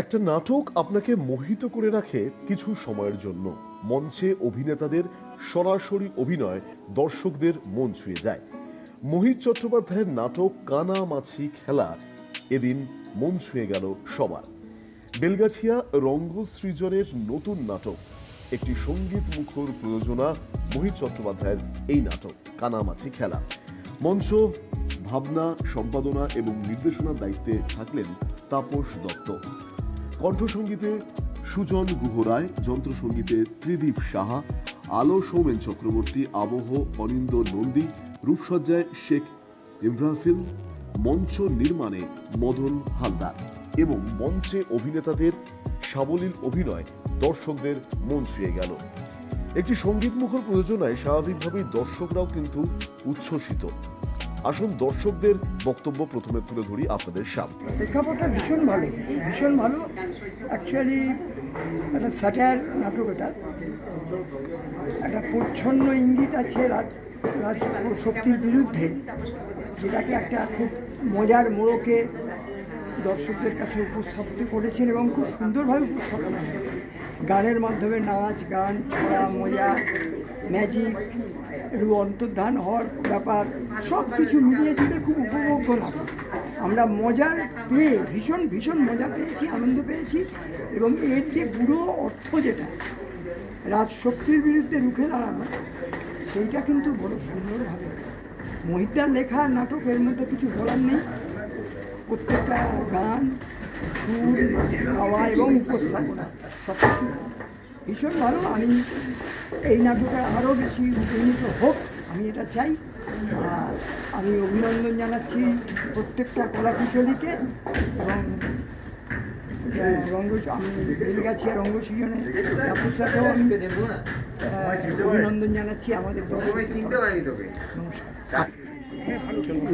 একটা নাটক আপনাকে মোহিত করে রাখে কিছু সময়ের জন্য। মঞ্চে অভিনেতাদের সরাসরি অভিনয় দর্শকদের মন ছুঁয়ে যায়। মোহিত চট্টোপাধ্যায়ের নাটক কানা মাছি খেলা এদিন মন ছুঁয়ে গেল সবার। বেলগাছিয়া রঙ্গ সৃজনের নতুন নাটক, একটি সংগীত মুখর প্রযোজনা মোহিত চট্টোপাধ্যায়ের এই নাটক কানামাছি খেলা। মঞ্চ, ভাবনা, সম্পাদনা এবং নির্দেশনার দায়িত্বে থাকলেন তাপস দত্ত। কণ্ঠসঙ্গীতে সুজন গুহরায়, যন্ত্রসঙ্গীতে ত্রিদীপ সাহা, আলো সৌমেন চক্রবর্তী, আবহ অনিন্দ নন্দী, রূপসজ্জায় শেখ ইব্রাহিম মঞ্চ নির্মাণে মদন হালদার এবং মঞ্চে অভিনেতাদের সাবলীল অভিনয় দর্শকদের মন ছুঁয়ে গেল। একটি সঙ্গীতমুখর প্রযোজনায় স্বাভাবিকভাবেই দর্শকরাও কিন্তু উচ্ছ্বসিত। আসুন দর্শকদের বক্তব্য প্রথমে তুলে ধরি আপনাদের সামনে। প্রেক্ষাপটটা ভীষণ ভালো ভীষণ ভালো। অ্যাকচুয়ালি একটা স্যাটার নাটক এটা। একটা প্রচ্ছন্ন ইঙ্গিত আছে রাজ রাজ শক্তির বিরুদ্ধে, যেটাকে একটা খুব মজার মোড়কে দর্শকদের কাছে উপস্থাপিত করেছেন এবং খুব সুন্দরভাবে উপস্থাপনা হয়েছে গানের মাধ্যমে নাচ, গান, ছড়া, মজা ম্যাজিক একটু অন্তর্ধান হওয়ার ব্যাপার সব কিছু মিলিয়ে জুড়ে খুব উপভোগ্য নাটক। আমরা মজার পেয়ে ভীষণ ভীষণ মজা পেয়েছি, আনন্দ পেয়েছি, এবং এর যে পুরো অর্থ যেটা, রাজশক্তির বিরুদ্ধে রুখে দাঁড়ানো, সেইটা কিন্তু বড় সুন্দরভাবে। মহিদার লেখা নাটক এর মধ্যে কিছু বলার নেই। প্রত্যেকটা গান, সুর, গাওয়া এবং উপস্থাপনা সব কিছু ভীষণ ভালো। আমি এই নাটকটা আরও বেশি উন্নীত হোক, আমি এটা চাই। আর আমি অভিনন্দন জানাচ্ছি প্রত্যেকটা কলাকুশলীকে এবং রঙ্গ আমি বেলগাছি আর রঙ্গ সৃজনে। তাপসাকেও আমি অভিনন্দন জানাচ্ছি আমাদের নমস্কার।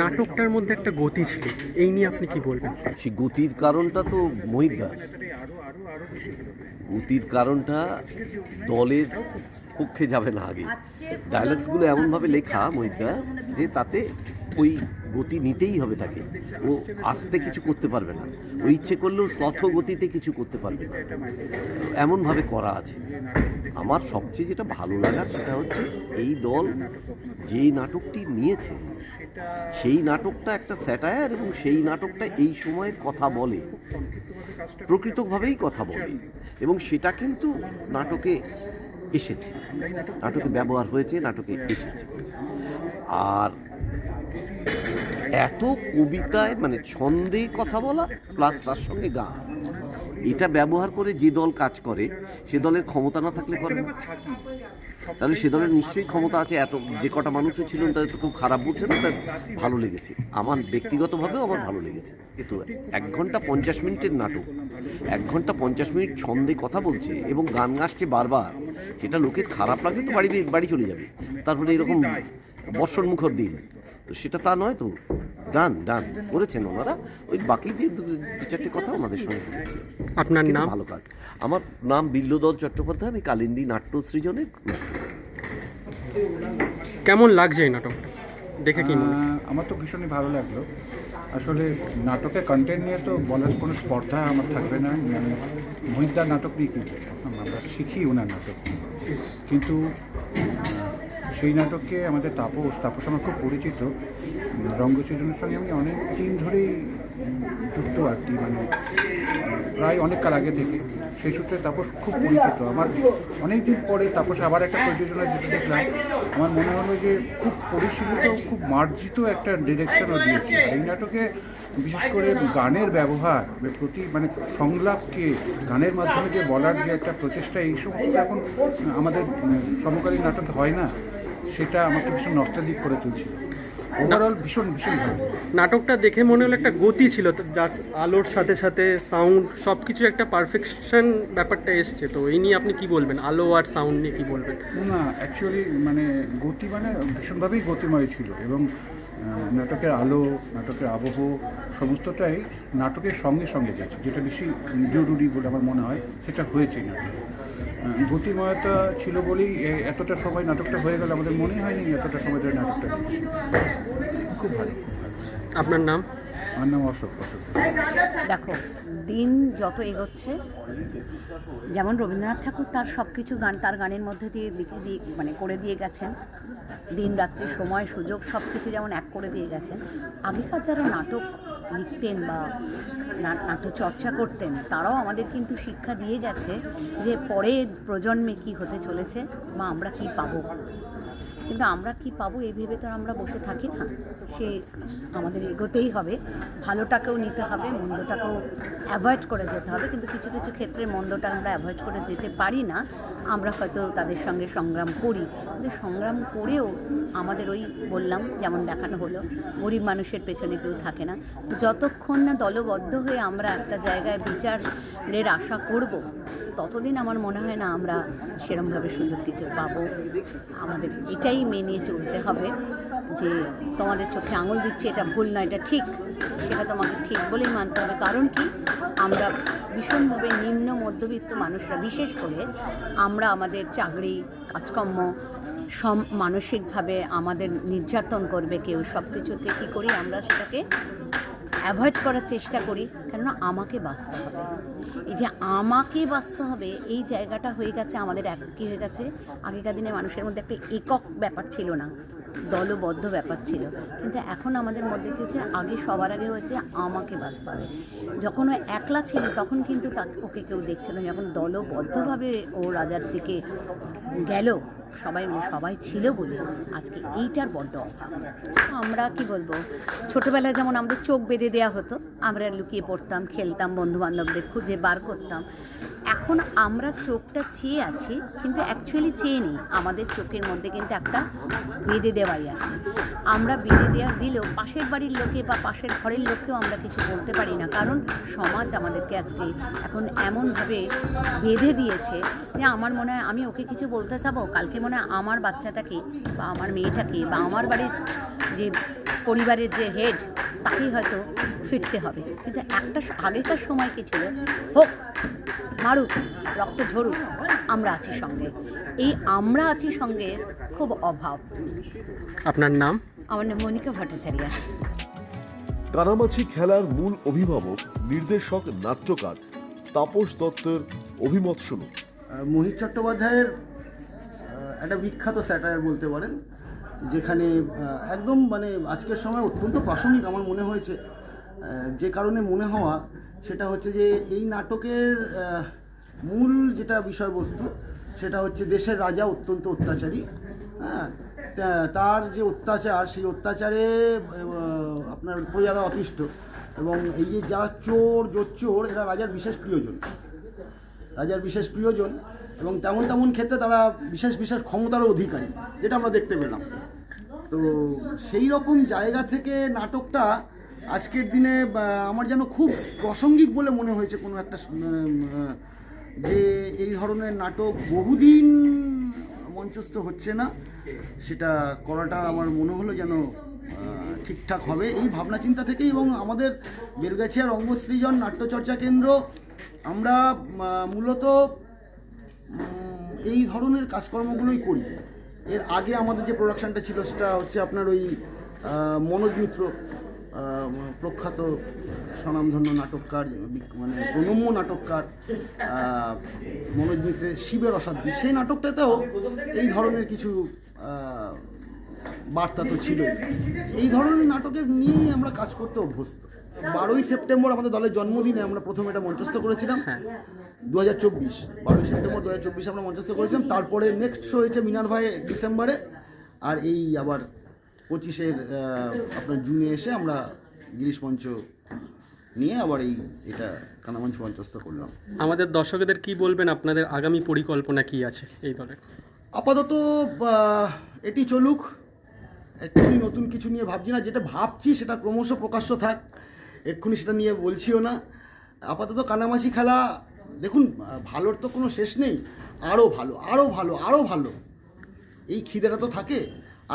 নাটকটার মধ্যে একটা গতি ছিল এই নিয়ে আপনি কি বলবেন? সেই গতির কারণটা তো মহিদ্দার গতির কারণটা দলের পক্ষে যাবে না আগে। ডায়লগসগুলো এমনভাবে লেখা মহিদ্দার যে তাতে ওই গতি নিতেই হবে তাকে। ও আসতে কিছু করতে পারবে না। ও ইচ্ছে করলেও স্লথ গতিতে কিছু করতে পারবে না। এমনভাবে করা আছে। আমার সবচেয়ে যেটা ভালো লাগার সেটা হচ্ছে এই দল যেই নাটকটি নিয়েছে সেই নাটকটা একটা স্যাটায়ার এবং সেই নাটকটা এই সময়ের কথা বলে। প্রকৃতভাবেই কথা বলে। এবং সেটা কিন্তু নাটকে এসেছে। নাটকে ব্যবহার হয়েছে, নাটকে এসেছে। আর এত কবিতায় মানে ছন্দে কথা বলা প্লাস তার সঙ্গে গান। এটা ব্যবহার করে যে দল কাজ করে, সে দলের ক্ষমতা না থাকলে করে তাহলে সে দলের নিশ্চয়ই ক্ষমতা আছে, এত যে কটা মানুষও ছিলেন তাদের তো খুব খারাপ বলছে না, তার ভালো লেগেছে। আমার ব্যক্তিগতভাবেও আমার ভালো লেগেছে। কিন্তু এক ঘণ্টা পঞ্চাশ মিনিটের নাটক, এক ঘণ্টা পঞ্চাশ মিনিট ছন্দে কথা বলছে এবং গান গাচ্ছে বারবার, সেটা লোকের খারাপ লাগলে তো বাড়ি বাড়ি চলে যাবে। তারপরে এরকম বর্ষণ মুখর দিন। তো সেটা তা নয় তো। ডান ডান করেছেন ওনারা। ওই বাকি যে দু চারটে কথা ওনাদের সঙ্গে। আপনার নাম? ভালো কাজ। আমার নাম বিল্লদল চট্টোপাধ্যায় আমি কালিন্দী নাট্য সৃজনের কেমন লাগছে এই নাটকটা? দেখে কি আমার তো ভীষণই ভালো লাগল। আসলে নাটকের কন্টেন্ট নিয়ে তো বলার কোনো স্পর্ধা আমার থাকবে না। মানে মহিদার নাটক নিয়ে কী আমরা শিখি ওনার নাটক কিন্তু সেই নাটককে আমাদের তাপস তাপস আমার খুব পরিচিত। রঙ্গসৃজনের সঙ্গে আমি অনেক দিন ধরেই যুক্ত আর কি মানে প্রায় অনেক কাল আগে থেকে সেই সূত্রে তাপস খুব পরিচিত। আমার অনেক দিন পরে তাপস আবার একটা প্রযোজনা যেটা দেখলাম, আমার মনে হলো যে খুব পরিশীলিত, খুব মার্জিত একটা ডিরেকশনও দিয়েছে। এই নাটকে বিশেষ করে গানের ব্যবহার প্রতি মানে সংলাপকে, গানের মাধ্যমে যে বলার যে একটা প্রচেষ্টা, এই সমস্ত এখন আমাদের সমকালীন নাটক হয় না, সেটা আমাকে ভীষণ নস্টালিক করে তুলছিল। ওভারঅল ভীষণ ভীষণ ভালো। নাটকটা দেখে মনে হলো একটা গতি ছিল যার আলোর সাথে সাথে সাউন্ড সব কিছু একটা পারফেকশন ব্যাপারটা এসছে। তো এই নিয়ে আপনি কি বলবেন? আলো আর সাউন্ড নিয়ে কি বলবেন? না অ্যাকচুয়ালি মানে গতি মানে ভীষণভাবেই গতিময় ছিল এবং নাটকের আলো নাটকের আবহ সমস্তটাই নাটকের সঙ্গে সঙ্গে গেছে। যেটা বেশি জরুরি বলে আমার মনে হয় সেটা হয়েছে নাটকে। গতিময়তা ছিল বলেই এতটা সময় নাটকটা হয়ে গেল আমাদের মনে হয়নি এতটা সময় ধরে নাটকটা হচ্ছে খুব ভালো। খুব ভালো আপনার নাম? আমার নাম অশোক অশোক। দেখো দিন যত এগোচ্ছে যেমন রবীন্দ্রনাথ ঠাকুর তার সব কিছু গান তার গানের মধ্যে দিয়ে লিখে দিয়ে মানে করে দিয়ে গেছেন। দিন রাত্রি সময় সুযোগ সব কিছু যেমন এক করে দিয়ে গেছেন। আগেকার যারা নাটক লিখতেন বা না- নাটক চর্চা করতেন, তারাও আমাদের কিন্তু শিক্ষা দিয়ে গেছে যে পরের প্রজন্মে কি হতে চলেছে বা আমরা কি পাবো। কিন্তু আমরা কি পাবো এই ভেবে তো আমরা বসে থাকি না। সে আমাদের এগোতেই হবে। ভালোটাকেও নিতে হবে, মন্দটাকেও অ্যাভয়েড করে যেতে হবে। কিন্তু কিছু কিছু ক্ষেত্রে মন্দটা আমরা অ্যাভয়েড করে যেতে পারি না। আমরা হয়তো তাদের সঙ্গে সংগ্রাম করি। কিন্তু সংগ্রাম করেও আমাদের ওই বললাম, যেমন দেখানো হলো, গরিব মানুষের পেছনে কেউ থাকে না। যতক্ষণ না দলবদ্ধ হয়ে আমরা একটা জায়গায় বিচারের আশা করব, ততদিন আমার মনে হয় না আমরা সেরমভাবে সুযোগ কিছু পাবো। আমাদের এটাই মেনে চলতে হবে যে তোমাদের চোখে আঙুল দিচ্ছে, এটা ভুল না এটা ঠিক। সেটা তোমাকে ঠিক বলেই মানতে হবে। কারণ কি? আমরা ভীষণভাবে নিম্ন মধ্যবিত্ত মানুষরা, বিশেষ করে আমরা আমাদের চাকরি, কাজকর্ম সম মানসিকভাবে আমাদের নির্যাতন করবে কেউ। সব কিছুতে কী করি? আমরা সেটাকে অ্যাভয়েড করার চেষ্টা করি। কেননা আমাকে বাঁচতে হবে। এই যে আমাকে বাঁচতে হবে, এই জায়গাটা হয়ে গেছে, আমাদের এক কী হয়ে গেছে? আগেকার দিনে মানুষের মধ্যে একটা একক ব্যাপার ছিল না। দলবদ্ধ ব্যাপার ছিল। কিন্তু এখন আমাদের মধ্যে কি হচ্ছে আগে সবার আগে হচ্ছে আমাকে বাঁচতে হবে। যখন ও একলা ছিল, তখন কিন্তু তা ওকে কেউ দেখছিল না। যখন দলবদ্ধভাবে ও রাজার দিকে গেল, সবাই মিলে, সবাই ছিল বলে আজকে এইটার বড্ড অভাব। আমরা কি বলব? ছোটোবেলায় যেমন আমাদের চোখ বেঁধে দেওয়া হতো, আমরা লুকিয়ে পড়তাম, খেলতাম বন্ধু বান্ধবদের খুঁজে বার করতাম। এখন আমরা চোখটা চেয়ে আছি, কিন্তু অ্যাকচুয়ালি চেয়ে নেই। আমাদের চোখের মধ্যে কিন্তু একটা বেঁধে দেওয়াই আছে। আমরা বেঁধে দেওয়া দিলেও পাশের বাড়ির লোকে বা পাশের ঘরের লোককেও আমরা কিছু বলতে পারি না। কারণ সমাজ আমাদেরকে আজকে এখন এমনভাবে বেঁধে দিয়েছে যে আমার মনে হয় আমি ওকে কিছু বলতে চাবো। কালকে মনে হয় আমার বাচ্চাটাকে বা আমার মেয়েটাকে বা আমার বাড়ির যে পরিবারের যে হেড তাকেই হয়তো ফিরতে হবে। কিন্তু একটা আগেকার সময় কি ছিল? হোক মারুক রক্ত ঝরুক আমরা আছি সঙ্গে। এই আমরা আছি সঙ্গে খুব অভাব। আপনার নাম? আমার নাম মনিকা ভট্টাচার্য। কানামাছি খেলার মূল অভিভাবক নির্দেশক নাট্যকার তাপস দত্তের অভিমত শুনুন। মোহিত চট্টোপাধ্যায়ের একটা বিখ্যাত স্যাটায়ার বলতে পারেন যেখানে আহ, একদম মানে আজকের সময় অত্যন্ত প্রাসঙ্গিক আমার মনে হয়েছে। যে কারণে মনে হওয়া সেটা হচ্ছে যে এই নাটকের মূল যেটা বিষয়বস্তু সেটা হচ্ছে দেশের রাজা অত্যন্ত অত্যাচারী। হ্যাঁ তার যে অত্যাচার, সেই অত্যাচারে আপনার প্রজারা অতিষ্ঠ এবং এই যে যারা চোর, জোচ্চোর, এরা রাজার বিশেষ প্রিয়জন। রাজার বিশেষ প্রিয়জন এবং তেমন তেমন ক্ষেত্রে তারা বিশেষ বিশেষ ক্ষমতারও অধিকারী, যেটা আমরা দেখতে পেলাম। তো সেই রকম জায়গা থেকে নাটকটা আজকের দিনে আমার যেন খুব প্রাসঙ্গিক বলে মনে হয়েছে কোনো একটা যে এই ধরনের নাটক বহুদিন মঞ্চস্থ হচ্ছে না, সেটা করাটা আমার মনে হলো যেন ঠিকঠাক হবে। এই ভাবনা চিন্তা থেকেই এবং আমাদের বেলগাছিয়ার অঙ্গসৃজন নাট্যচর্চা কেন্দ্র, আমরা মূলত এই ধরনের কাজকর্মগুলোই করি। এর আগে আমাদের যে প্রোডাকশানটা ছিল, সেটা হচ্ছে আপনার ওই মনোজ মিত্র প্রখ্যাত স্বনামধন্য নাটককার মানে প্রণম্য নাটককার মনোজ মিত্রের শিবের অসাধ্য। সেই নাটকটাতেও এই ধরনের কিছু বার্তা তো ছিল এই ধরনের নাটকের নিয়েই আমরা কাজ করতে অভ্যস্ত। বারোই সেপ্টেম্বর আমাদের দলের জন্মদিনে আমরা প্রথম এটা মঞ্চস্থ করেছিলাম। দু হাজার চব্বিশ বারোই সেপ্টেম্বর দু হাজার চব্বিশে আমরা মঞ্চস্থ করেছিলাম। তারপরে নেক্সট শো হয়েছে মিনার ভাই ডিসেম্বরে আর এই আবার পঁচিশের আপনার জুনে এসে আমরা গিরিশ মঞ্চ নিয়ে আবার এই এটা কানামঞ্চ মঞ্চস্থ করলাম। আমাদের দর্শকদের কি বলবেন? আপনাদের আগামী পরিকল্পনা কি আছে এই দলের আপাতত এটি চলুক। এক্ষুনি নতুন কিছু নিয়ে ভাবছি না। যেটা ভাবছি সেটা ক্রমশ প্রকাশ্য থাক। এক্ষুনি সেটা নিয়ে বলছিও না। আপাতত কানামাছি খেলা দেখুন ভালোর তো কোনো শেষ নেই। আরও ভালো আরও ভালো আরও ভালো। এই খিদেটা তো থাকে।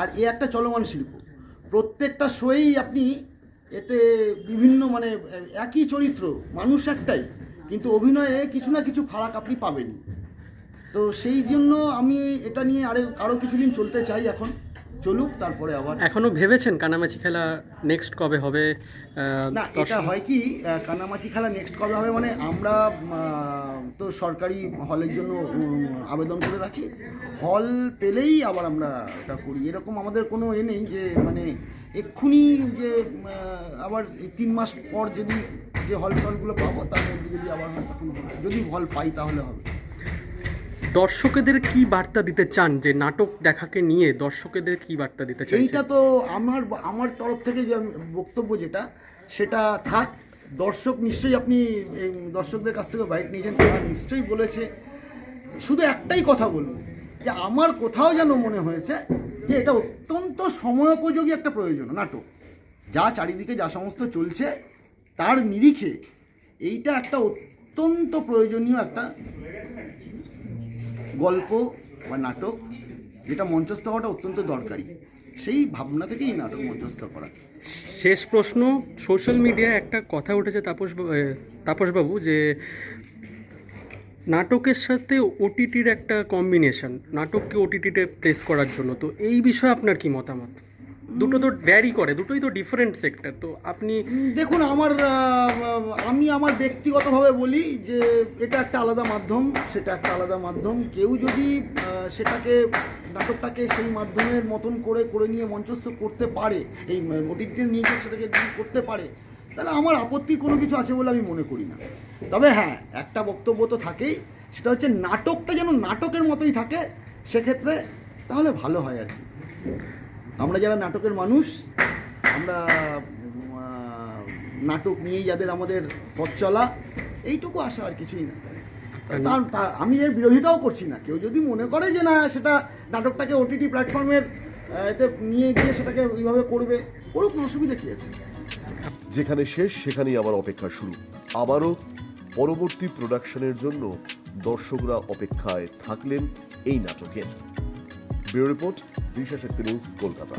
আর এ একটা চলমান শিল্প। প্রত্যেকটা শোয়েই আপনি এতে বিভিন্ন মানে একই চরিত্র, মানুষ একটাই, কিন্তু অভিনয়ে কিছু না কিছু ফারাক আপনি পাবেন তো সেই জন্য আমি এটা নিয়ে আরে আরও কিছুদিন চলতে চাই এখন। চলুক তারপরে আবার এখনও ভেবেছেন কানামাছি খেলা নেক্সট কবে হবে? না এটা হয় কি কানামাছি খেলা নেক্সট কবে হবে মানে আমরা তো সরকারি হলের জন্য আবেদন করে রাখি। হল পেলেই আবার আমরা এটা করি। এরকম আমাদের কোনো এ নেই যে মানে এক্ষুনি যে আবার তিন মাস পর যদি যে হল টলগুলো পাবো তার মধ্যে যদি আবার তখন যদি হল পাই তাহলে হবে। দর্শকেদের কি বার্তা দিতে চান যে নাটক দেখাকে নিয়ে দর্শকদের কি বার্তা দিতে চান এইটা তো আমার আমার তরফ থেকে যে বক্তব্য যেটা, সেটা থাক। দর্শক নিশ্চয়ই আপনি দর্শকদের কাছ থেকে বাইক নিয়েছেন, তারা নিশ্চয়ই বলেছে। শুধু একটাই কথা বলব যে আমার কোথাও যেন মনে হয়েছে যে এটা অত্যন্ত সময়োপযোগী একটা প্রয়োজন, নাটক। যা চারিদিকে যা সমস্ত চলছে, তার নিরিখে এইটা একটা অত্যন্ত প্রয়োজনীয় একটা গল্প বা নাটক যেটা মঞ্চস্থ হওয়াটা অত্যন্ত দরকারি। সেই ভাবনা থেকেই এই নাটক মঞ্চস্থ করা। শেষ প্রশ্ন, সোশ্যাল মিডিয়ায় একটা কথা উঠেছে তাপস তাপসবাবু যে নাটকের সাথে ওটিটির একটা কম্বিনেশন নাটককে ওটিটিতে প্লেস করার জন্য। তো এই বিষয়ে আপনার কি মতামত? দুটো তো ভ্যারি করে, দুটোই তো ডিফারেন্ট সেক্টর তো আপনি দেখুন, আমার আমি আমার ব্যক্তিগতভাবে বলি যে এটা একটা আলাদা মাধ্যম, সেটা একটা আলাদা মাধ্যম। কেউ যদি সেটাকে, নাটকটাকে সেই মাধ্যমের মতন করে করে নিয়ে মঞ্চস্থ করতে পারে, এই ওটিতে নিয়ে সেটাকে যদি করতে পারে, তাহলে আমার আপত্তি কোনো কিছু আছে বলে আমি মনে করি না। তবে হ্যাঁ একটা বক্তব্য তো থাকেই, সেটা হচ্ছে নাটকটা যেন নাটকের মতোই থাকে, সেক্ষেত্রে তাহলে ভালো হয় আর কি। আমরা যারা নাটকের মানুষ, আমরা নাটক নিয়েই যাদের আমাদের পথ চলা, এইটুকু আশা আর কিছুই না। তা- আমি এর বিরোধিতাও করছি না। কেউ যদি মনে করে যে না, সেটা নাটকটাকে ওটিটি প্ল্যাটফর্মের এতে নিয়ে গিয়ে সেটাকে ওইভাবে করবে ওরও কোনো অসুবিধা কী আছে? যেখানে শেষ, সেখানেই আবার অপেক্ষা শুরু। আবারও পরবর্তী প্রোডাকশনের জন্য দর্শকরা অপেক্ষায় থাকলেন এই নাটকের। Bureau report Disha Shakti news Kolkata.